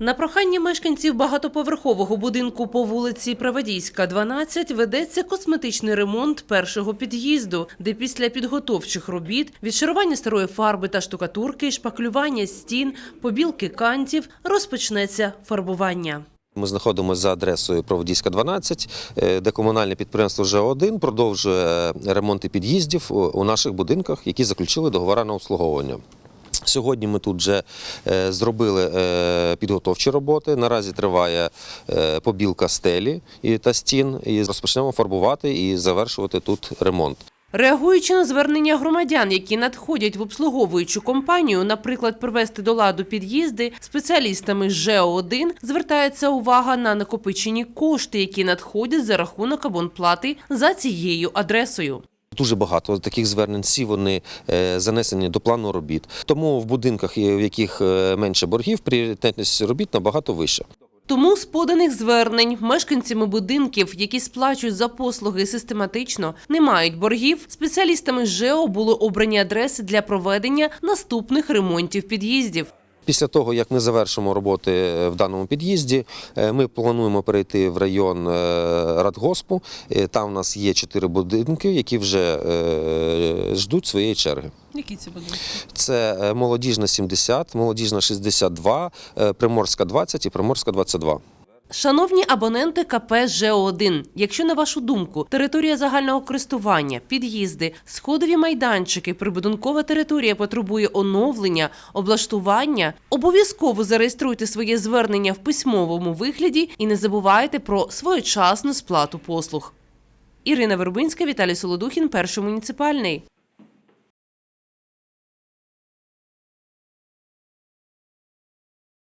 На прохання мешканців багатоповерхового будинку по вулиці Праводійська, 12, ведеться косметичний ремонт першого під'їзду, де після підготовчих робіт, відшарування старої фарби та штукатурки, шпаклювання стін, побілки кантів, розпочнеться фарбування. Ми знаходимося за адресою Проводійська 12, е, де комунальне підприємство «ЖЕО-1» продовжує ремонти під'їздів у- наших будинках, які заключили договори на обслуговування. Сьогодні ми тут вже е, зробили е, підготовчі роботи. Наразі триває е, побілка стелі та стін, і розпочнемо фарбувати і завершувати тут ремонт. Реагуючи на звернення громадян, які надходять в обслуговуючу компанію, наприклад, привести до ладу під'їзди, спеціалістами з ЖЕО-1 звертається увага на накопичені кошти, які надходять за рахунок абонплати за цією адресою. Дуже багато таких звернень. Всі вони е, занесені до плану робіт. Тому в будинках, е, в яких е, менше боргів, пріоритетність робіт набагато вища. Тому з поданих звернень мешканцями будинків, які сплачують за послуги систематично, не мають боргів. Спеціалістами ЖЕО були обрані адреси для проведення наступних ремонтів під'їздів. Після того, як ми завершимо роботи е, в даному під'їзді, е, ми плануємо перейти в район е, Радгоспу. Там у нас є чотири будинки, які вже ждуть своєї черги. Які це будинки? Це молодіжна 70, молодіжна 62, е, Приморська 20 і Приморська 22. Шановні абоненти КП ЖО1, якщо на вашу думку територія загального користування, під'їзди, сходові майданчики, прибудинкова територія потребує оновлення, облаштування, обов'язково зареєструйте своє звернення в письмовому вигляді і не забувайте про своєчасну сплату послуг. Ірина Вербинська, Віталій Солодухін, перший муніципальний.